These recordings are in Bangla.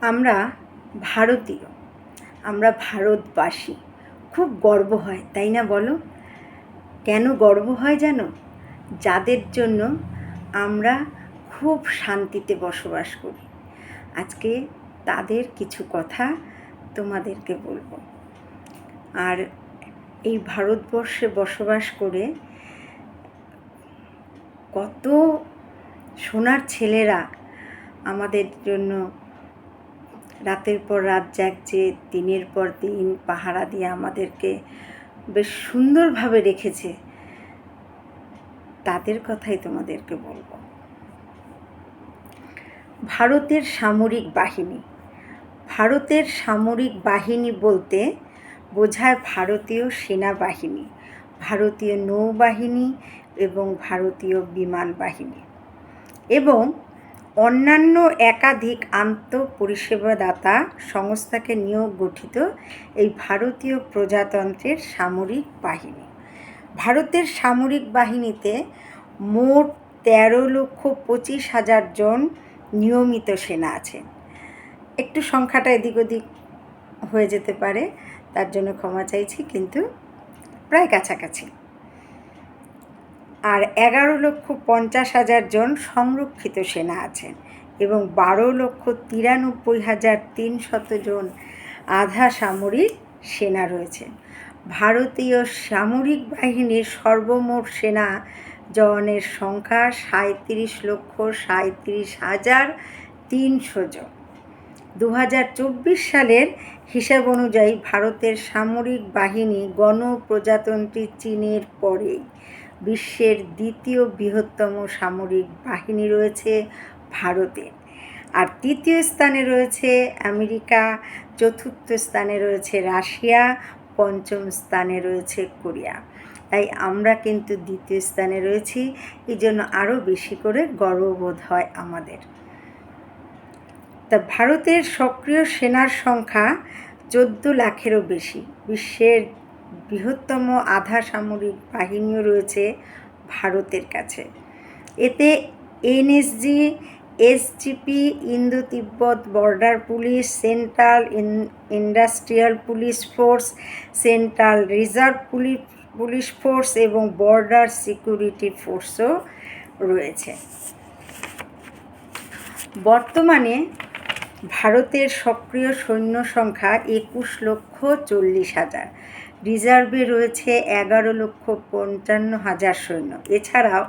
আমরা ভারতীয়, আমরা ভারতবাসী। খুব গর্ব হয়, তাই না বলো? কেন গর্ব হয় জানো? যাদের জন্য আমরা খুব শান্তিতে বসবাস করি। আজকে তাদের কিছু কথা তোমাদেরকে বলব। আর এই ভারতবর্ষে বসবাস করে কত সোনার ছেলেরা আমাদের জন্য রাতের পর রাত জাগছে, দিনের পর দিন পাহারা দিয়ে আমাদেরকে বেশ সুন্দরভাবে রেখেছে। তাদের কথাই তোমাদেরকে বলব। ভারতের সামরিক বাহিনী। ভারতের সামরিক বাহিনী বলতে বোঝায় ভারতীয় সেনাবাহিনী, ভারতীয় নৌবাহিনী এবং ভারতীয় বিমান বাহিনী। এবং অন্যান্য একাধিক আন্তঃপরিষেবাদাতা সংস্থাকে নিয়োগ গঠিত এই ভারতীয় প্রজাতন্ত্রের সামরিক বাহিনী। ভারতের সামরিক বাহিনীতে মোট তেরো লক্ষ পঁচিশ হাজার জন নিয়মিত সেনা আছে একটু সংখ্যাটা এদিক ওদিক হয়ে যেতে পারে, তার জন্য ক্ষমা চাইছি, কিন্তু প্রায় কাছাকাছি। আর এগারো লক্ষ পঞ্চাশ হাজার জন সংরক্ষিত সেনা আছেন এবং বারো লক্ষ তিরানব্বই হাজার তিনশত জন আধা সামরিক সেনা রয়েছে। ভারতীয় সামরিক বাহিনীর সর্বমোট সেনা জওয়ানের সংখ্যা সাঁত্রিশ লক্ষ সাঁত্রিশ হাজার তিনশো জন। দু হাজার চব্বিশ সালের হিসাব অনুযায়ী ভারতের সামরিক বাহিনী গণপ্রজাতন্ত্রী চীনের পরেই বিশ্বের দ্বিতীয় বৃহত্তম সামরিক বাহিনী রয়েছে ভারতের আর তৃতীয় স্থানে রয়েছে আমেরিকা, চতুর্থ স্থানে রয়েছে রাশিয়া, পঞ্চম স্থানে রয়েছে কোরিয়া। তাই আমরা কিন্তু দ্বিতীয় স্থানে রয়েছি এই জন্য আরও বেশি করে গর্ববোধ হয় আমাদের। তা ভারতের সক্রিয় সেনার সংখ্যা চোদ্দ লাখেরও বেশি, বিশ্বের বৃহত্তম আধা সামরিক বাহিনীও রয়েছে ভারতের কাছে। এতে NSG, SGP, Indo Tibbat border police, central industrial police force, central reserve police police force এবং বর্ডার সিকিউরিটি ফোর্সও রয়েছে। বর্তমানে ভারতের সক্রিয় সৈন্য সংখ্যা একুশ লক্ষ চল্লিশ হাজার। রিজার্ভে রয়েছে এগারো লক্ষ পঞ্চান্ন হাজার সৈন্য। এছাড়াও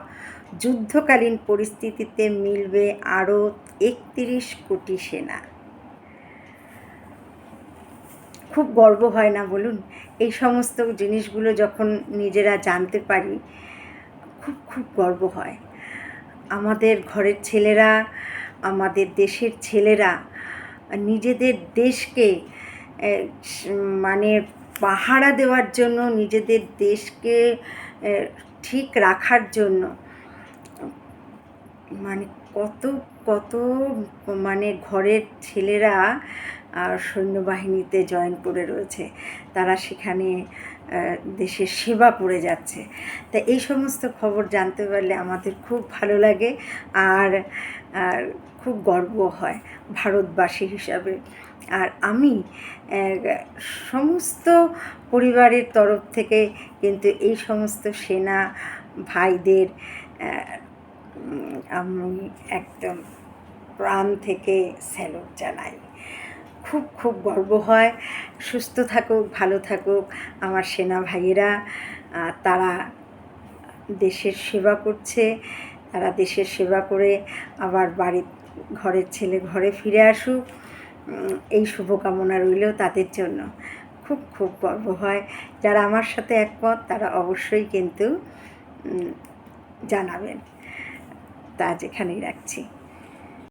যুদ্ধকালীন পরিস্থিতিতে মিলবে আরও একত্রিশ কোটি সেনা। খুব গর্ব হয় না বলুন? এই সমস্ত জিনিসগুলো যখন নিজেরা জানতে পারি, খুব খুব গর্ব হয়। আমাদের ঘরের ছেলেরা, আমাদের দেশের ছেলেরা নিজেদের দেশকে মানে পাহারা দেওয়ার জন্য, নিজেদের দেশকে ঠিক রাখার জন্য। মানে কত কত মানে ঘরের ছেলেরা সৈন্যবাহিনীতে জয়েন করে রয়েছে। তারা সেখানে দেশের সেবা করে যাচ্ছে। তা এই সমস্ত খবর জানতে পারলে আমাদের খুব ভালো লাগে আর খুব গর্ব হয় ভারতবাসী হিসাবে। আর আমি সমস্ত পরিবারের তরফ থেকে কিন্তু এই সমস্ত সেনা ভাইদের আমি একদম প্রাণ থেকে স্যালুট জানাই। খুব খুব গর্ব হয়। সুস্থ থাকুক, ভালো থাকুক আমার সেনা ভাইয়েরা তারা দেশের সেবা করছে। তারা দেশের সেবা করে আবার বাড়ির ঘরের ছেলে ঘরে ফিরে আসুক। এই শুভকামনা রইল তাদের জন্য। খুব খুব গর্ব হয়। যারা আমার সাথে একমত, তারা অবশ্যই কিন্তু জানাবেন। তা যেখানেই রাখছি।